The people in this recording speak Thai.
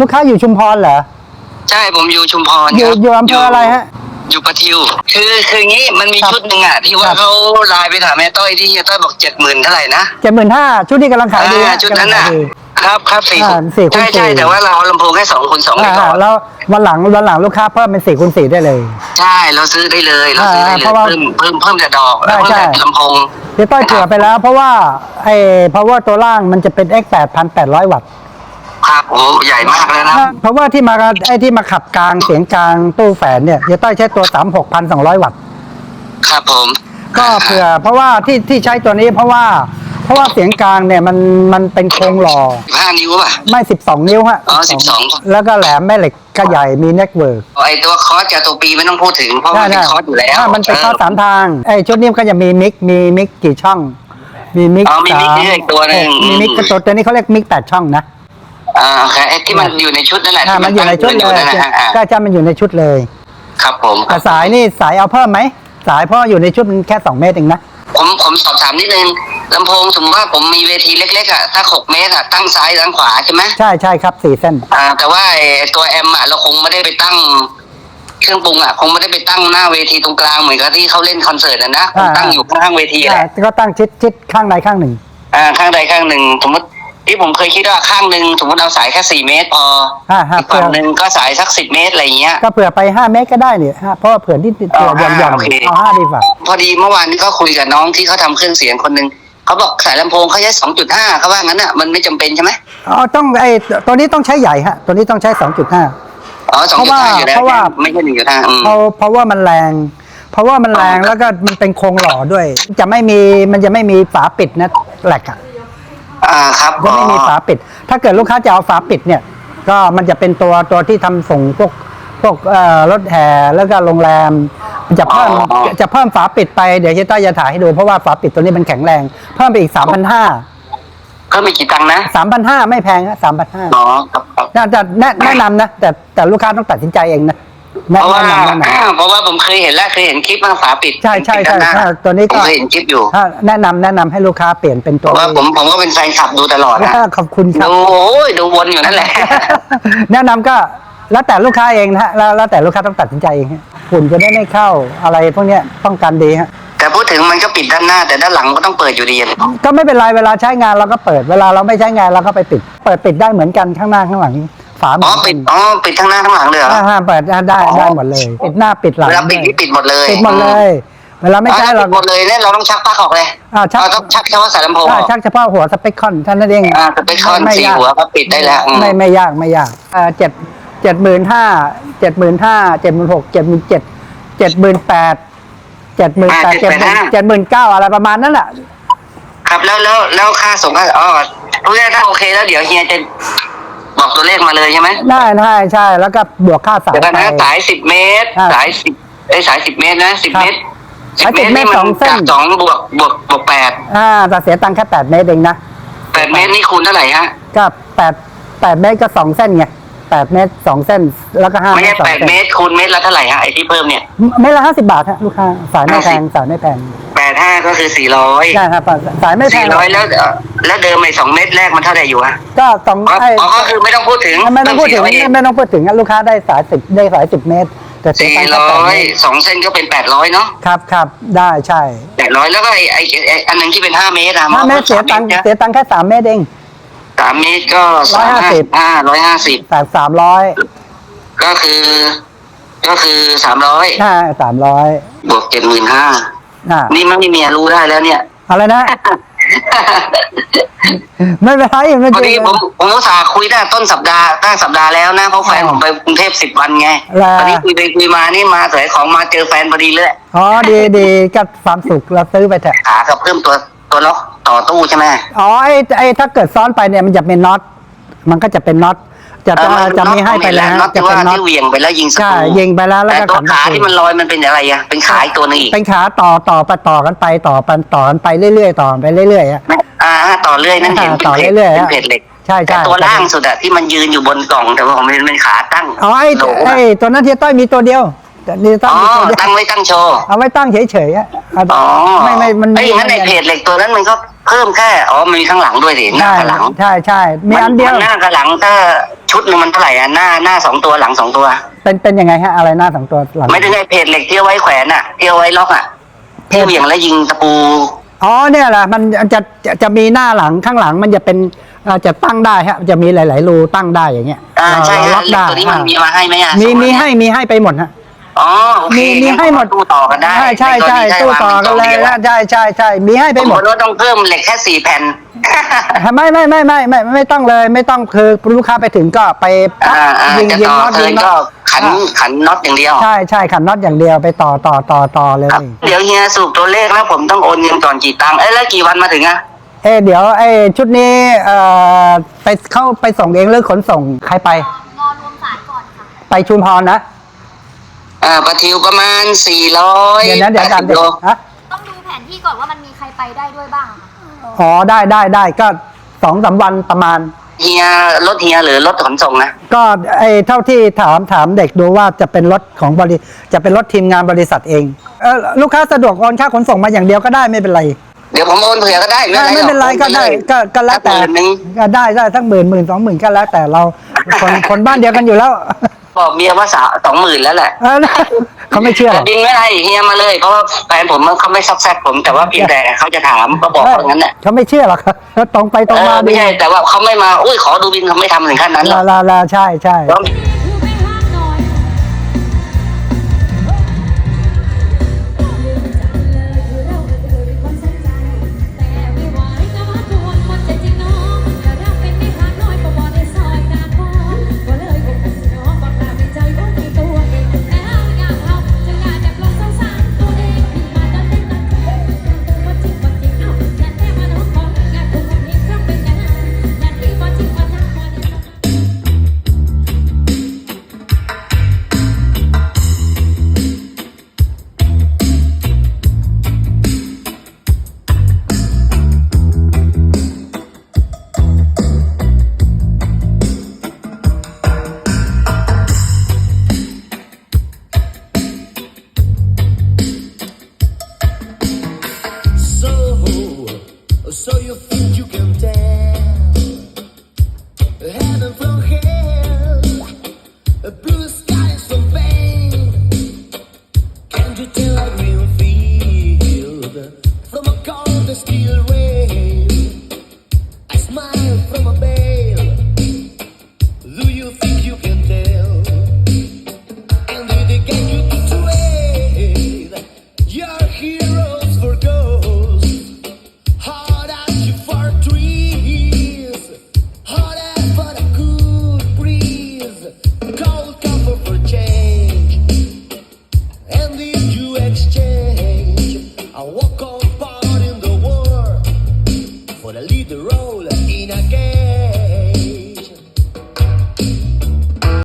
ลูกค้าอยู่ชุมพรเหรอ ใช่ผมอยู่ชุมพรอยู่ครับอยู่อำเภออะไรฮะ อยู่ประทิว คือคืองี้มันมีครับชุดหนึ่งอะที่ว่าครับ เขาไลน์ไปถามแม่ต้อยที่เฮียต้อยบอกเจ็ดหมื่นเท่าไหร่นะเจ็ดหมื่นห้าชุดนี้กำลังขายดีอ่าฮะชุดนั้นกำลังน่ะขายดี ครับครับสี่อ่าสี่คูณใช่ใช่สี่ แต่ว่าเราเอาลำโพงแค่สองคูณสองไปอ่าก่อนแล้ววันหลังวันหลังลูกค้าเพิ่มเป็นสี่คูณสี่ได้เลย ใช่เราซื้อได้เลยเราซื้อได้เลอ่ายเพราะว่าเพิ่มเพิ่มเพิ่มแต่ดอกใช่เพิ่มใช่แต่ลำโพง เดี๋ยวต้อยเผื่อไปแล้ว เพราะว่าไอ้ power ตัวล่างมันจะเป็น x 8 8 0 0 วัตต์ ครับโอ้ใหญ่มากเลยนะเพราะว่าที่มาไอ้ที่มาขับกลางเสียงกลางตู้แฝนเนี่ยเดี๋ยวต้อยใช้ตัว36,200วัตต์ครับผมก็เผื่อเพราะว่าที่ที่ใช้ตัวนี้เพราะว่า เพราะว่าเสียงกลางเนี่ยมันมันเป็นโครงหล่อสิบห้านิ้วป่ะ ไม่12นิ้วฮะอ๋อ12แล้วก็แหลมแม่เหล็กก็ใหญ่มีเน็ตเวิร์กไอตัวคอร์สกับตัวปีไม่ต้องพูดถึงเพราะมันเป็นคอร์สอยู่แล้วมันเป็นคอร์สสามทางไอ้ชุดนี้มันก็จะมีมิกมีมิกกี่ช่อง มีมิกอ๋อมีมิกสามนี่อีกตัวหนึ่งมีมิกกระตัวตัวนี้เขาเรียกมิกแปดช่องนะ อ่าโอเคไอ้ที่มันอยู่ในชุดนั่นแหละอ่าที่มันอยู่ในชุดตั้งเลยนั่นแหละอ่าก็จะมันอยู่ในชุดเลยครับผมแต่สายนี่สายเอาเพิ่มไหมสายเพราะอยู่ในชุดมันแค่สองเมตรเองนะ ผมผมสอบถามนิดนึงลำโพงสมมติว่าผมมีเวทีเล็กๆอะถ้าหกเมตรอะตั้งซ้ายตั้งขวาใช่ไหมใช่ใช่ครับสี่เส้น อ่า แต่ว่าไอ้ตัวแอมอะเราคงไม่ได้ไปตั้ง เครื่องปรุงอะคงไม่ได้ไปตั้งหน้าเวทีตรงกลางเหมือนกับที่เขาเล่นคอนเสิร์ตอะนะคงตั้งอยู่ข้างๆเวทีแหอ่าละก็ตั้งชิดชิดข้างใดข้างหนึ่ง อ่าข้างใดข้างหนึ่งสมมติ ที่ผมเคยคิดว่าข้างหนึ่งสมมติเอาสายแค่สี่เมตรพออ่าฮะอีกฝั่งหนึ่งก็สายสักสิบเมตรอะไรอย่างเงี้ย ก็เผื่อไปห้าเมตรก็ได้เนี่ยฮะเพราะว่าเผื่อที่ติดเผื่อหย่อนหย่อนโอเค เอาห้าดีกว่าพอดีเมื่อวานนี้ก็คุยกับน้องที่เขาทำเครื่องเสียงคนหนึ่งเขาบอกสายลำโพงเขาใช้สองจุดห้าเขาว่างั้นอะมันไม่จำเป็นใช่ไหมอ๋อต้องไอ้ตัวนี้ต้องใช้ใหญ่ฮะตัวนี้ต้องใช้สองจุดห้า อ๋อสองเพจุราะดว่าห้าอยู่แล้วเพราะว่า ไม่ใช่หนึ่งจุดห้าอืม เพราะเพราะว่ามันแรง เพราะว่ามันแรงแล้วก็มันเป็นโครงหล่อด้วย จะไม่มีมันจะไม่มีฝาปิดนะแหลกอะ อ่าครับจะไม่มีฝาปิด ถ้าเกิดลูกค้าจะเอาฝาปิดเนี่ย ก็มันจะเป็นตัวตัวที่ทำส่งพวกพวกเอ่อรถแห่แล้วก็โรงแรมมันจะเพิ่มจะเพิ่มฝาปิดไปเดี๋ยวเฮียต้อยจะถ่ายให้ดูเพราะว่าฝาปิดตัวนี้มันแข็งแรง เพิ่มไปอีกสามพันห้าเพิ่มอีกกี่ตังค์นะสามพันห้าไม่แพงนะสามพันห้าอ๋อครับครับน่าจะแนะแนะนำนะแต่แต่ลูกค้าต้องตัดสินใจเองนะแนะ เพราะว่าแนะนำแนะนำเพราะว่าผมเคยเห็นแล้วเคยเห็นคลิปมาฝาปิดใช่ใช่ใช่ปิดด้านหน้าใช่ตัวนี้ก็ผมเคยเห็นคลิปอยู่ถ้าแนะนำแนะนำให้ลูกค้าเปลี่ยนเป็นเพตัวราะว่าผมผมก็เป็นแฟนคลับดูตลอดนะขอบคุณครับ ดูโอ้ยดูวนอยู่นั่นแหละ แนะนำก็แล้วแต่ลูกค้าเองนะฮะแล้วแล้วแต่ลูกค้าต้องตัดสินใจเองฮะฝุ่นจะได้ไม่เข้าอะไรพวกเนี้ยป้องกันดีฮะ แต่พูดถึงมันก็ปิดด้านหน้า แต่ด้านหลังก็ต้องเปิดอยู่ดีอะก็ไม่เป็นไรเวลาใช้งานเราก็เปิดเวลาเราไม่ใช้งานเราก็ไปปิด เปิดปิดได้เหมือนกันข้างหน้าข้างหลัง ฝาเหมือ๋ออนปิกัดนอ๋อปิดทั้งหน้าทั้งหลังเลยเหรออ่าฮะเปิดได้ได้อ๋อได้หมดเลย ปิดหน้าปิดหลังเวลาปิดนี่ปิดหมดเลยปิดหมดเลยเวลาไม่ใช้อ๋อเราปิดหมดเลยเนี่ยเราต้องชักปลั๊กออกเลยอ่าชักเราต้องชักเฉพาะสายลำโพงออ่าอกชักเฉพาะหัวสเปคคอนเท่านั้นเองอ่าสเปคคอนไม่สี่ยากหัวก็ปิดได้แล้วอืมไม่ไม่ยากไม่ยากอ่าเจ็ดเจ็ดหมื่นห้าเจ็ดหมื่นห้าเจ็ดหมื่นหกเจ็ดหมื่นเจ็ดเจ็ดหมื่นแปดเจ็ดหมื่นแปดเจ็ดหมื่นเจ็ดหมื่นเก้าอะไรประมาณนั้นแหละครับแล้วแล้วแล้วค่าส่งค่าอ๋อรู้แล้วถ้าโอเคแล้วเดี๋ยวเฮียจะ บอกตัวเลขมาเลยใช่ไหมได้ได้ใช่ แล้วก็บวกค่าสายเดี๋ยวกันไปนะสายสิบเมตรอ่าสายสิบไอ้ยสายสิบเมตรนะสิบครับเมตรสาย10เมตรนี่สองเส้น จากสองบวกบวกบวกแปดอ่าแต่เสียตังค์แค่แปดเมตรเองนะแปดเมตรนี่คูณเท่าไหร่ฮะก็แปดแปดเมตรก็สองเส้นไงแปดเมตรสองเส้น แล้วก็ห้าไม่เมตใช่รสองแปดเส้นเมตรคูณเมตรละเท่าไหร่ฮะไอ้ที่เพิ่มเนี่ย เมตรละห้าสิบบาทฮะลูกค้าสายไม่แพง50สายไม่แพงแปดห้า ก็คือสี่ร้อยใช่ครับสายไม่แพสี่งร้อยแล้วเอ่อแล้วเดิมไอ้สองเมตรแรกมันเท่าไหร่อยู่ฮะก็สองอ๋อไอ้อ๋อก็คือไม่ต้องพูดถึงไม่ต้องพูดถึงเพิ่มไม่ต้องพูดถึงลูกค้าได้สายสิบได้สายสิบเมตร แต่เสียสี่ตังค์แค่ร้แปดอเมยตรสองเส้นก็เป็นแปดร้อยเนาะครับครับได้ใช่แปดร้อยแล้วก็ไอ้ไอ้ไอ้อันหนึงที่เป็นห้าเมตรอะห้าเมตรเสียตังค์เสียตังค์แค่สามเมตรเอง สามเมตรก็สามห้า150ห้าร้อยห้าสิบแต่สามร้อยก็คือ ก็คือสามร้อยใช่สามร้อยบวกเจ็ดหมื่นห้า อ่านี่ไม่มีเมียรู้ได้แล้วเนี่ย อะไรนะ ไม่เป็นไรไม่พอเป็นดีไร ผมผมอุตส่าห์คุยตั้งแต่ต้นสัปดาห์ตั้งสัปดาห์แล้วนะเพราะแฟนอ๋อผมไปกรุงเทพสิบวันไงแล้วตอนนี้คุยไปคุยมานี่มาสวยของมาเจอแฟนพอดีเลยอ๋อดีดีก็ความสุขเราซื้อไปเถอะขากับเพิ่มตัวตัวล็อกต่อตู้ใช่ไหมอ๋อไอ้ไอ้ถ้าเกิดซ้อนไปเนี่ยมันจะเป็นน็อตมันก็จะเป็นน็อต จะเอจะอมันจะมีให้ไปแล้วน็อตจะที่เป็ว่านน็อตที่เหวี่ยงไปแล้วยิงสกใช่รูยิงไปแล้วแล้วแต่ก็ตัวขันขาตะปูที่มันลอยมันเป็นอะไรอะเป็นขาอีกตัวหนึงอีกเป็นขาต่อต่อไปต่อกันไปต่อไปต่อกันไปเรื่อยๆต่อไปเรื่อยๆอะอ่าต่อเรื่อยนั่นเห็นเป็นต่อเพจเรื่อยๆเป็นฮะเพจเหล็กใช่ใช่แต่ตัวล่างสุดอะที่มันยืนอยู่บนกล่องแต่ว่าผมเห็นเป็นขาตั้งอ๋อไอ้โหลไอ้ตัวนั้นเทียต้อยมีตัวเดียว นี่ตั้งอ๋อเป็นตัวอย่างตั้งไว้ตั้งโชว์เอาไว้ตั้งเฉยๆอะเอาอ๋อไม่ไม่มันไอ้ยงั้นในเพจเหล็กตัวนั้นมันก็เพิ่มแค่อ๋อมันมีข้างหลังด้วยดิหน้าใช่กับหลังใช่ใช่มีอันเดียวมัหน้ากับหลังถ้าชุดหนึงมันเท่าไหร่อะหน้าหน้าสองตัวหลังสองตัว เป็นเป็นยังไงฮะอะไรหน้าสองตัวหลังไม่ได้ในเพจเหล็กที่เอาไว้แขวนอะที่เอาไว้ล็อกอะที่เหวี่ยงแล้วยิงตะปูอ๋อเนี่ยแหละมันจะจะจะมีหน้าหลังข้างหลังมันจะเป็นเอ่อจะตั้งได้ฮะจะมีหลาย ๆ รูตั้งได้อย่างเงี้ยอ่าใช่เราฮะล็อกเหล็กได้ตัวนี้มันมีมาให้ไหมอะมีส่งามีให้มีให้ไปหมดฮะ อ๋อโอเคมีมีให้หมด ตู้ต่อกันได้ใช่ใช่ใช่ในตู้วนี้ต่อกันเลยได้วางนะใช่ใช่ใช่มีให้เป็ไปนหกมล่ดองผมว่าต้องเพิ่มเหล็กแค่สี่แผ่นไม่ไม่ไม่ไม่ไม่ไม่ต้องเลย ไม่ต้องคือลูกค้าไปถึงก็ไปปั๊บอ่าอ่ายิงจะยิงต่อน็อตเทิยิร์นงน็ก็อตขันอ่าขันน็อตอย่างเดียวใช่ใช่ขันน็อตอย่างเดียวไปต่อต่อต่อต่อเลย ครับเดี๋ยวเฮียสรุปตัวเลขแล้วผมต้องโอนเงินก่อนกี่ตังค์เอ้ยแล้วกี่วันมาถึงอะเอะเดี๋ยวไอ้ชุดนี้เอ่อไปเข้าไปส่งเองหรือขนส่งใครไป รอรวมสายก่อนค่ะ ไปชุมพรนะ อ่าปะทิวประมาณสี่ร้อยเดี๋ยวนะเดี๋ยวกันโลเดี๋ยวฮะต้องดูแผนที่ก่อนว่ามันมีใครไปได้ด้วยบ้างค่ะอ๋อได้ได้ได้ก็สองสามวันประมาณ เฮียรถเฮียหรือรถขนส่งนะก็ไอ้เท่าที่ถามถามเด็กดูว่าจะเป็นรถของบริจะเป็นรถทีมงานบริษัทเองเออลูกค้าสะดวกโอนค่าขนส่งมาอย่างเดียวก็ได้ไม่เป็นไรเดี๋ยวผมโอนเผื่อก็ได้ไม่ไม่เป็นไรก็ได้ก็ก็แล้วแต่หมื่นหนึ่งก็ได้ได้ทั้งหมื่นหมื่นสองหมื่นก็แล้วแต่เราคนคนบ้านเดียวกันอยู่แล้ว บอกเมียว่าสาสองหมื่นแล้วแหละเออเขาไม่เชื่อหรแต่อกบินไม่ได้เฮียมาเลยเพราะว่าแฟนผมเขาไม่ซักแซกผมแต่ว่าเพียงแต่เขาจะถามก็บอกว่างั้นแหละเขาไม่เชื่อหรอกครับเขาตรงไปตรงเอมาอไม่ใช่แต่ว่าเขาไม่มาอุ้ยขอดูบินเขาไม่ทำถึงขั้นนั้นหรลาอกลาลาใช่ใช่ you think you can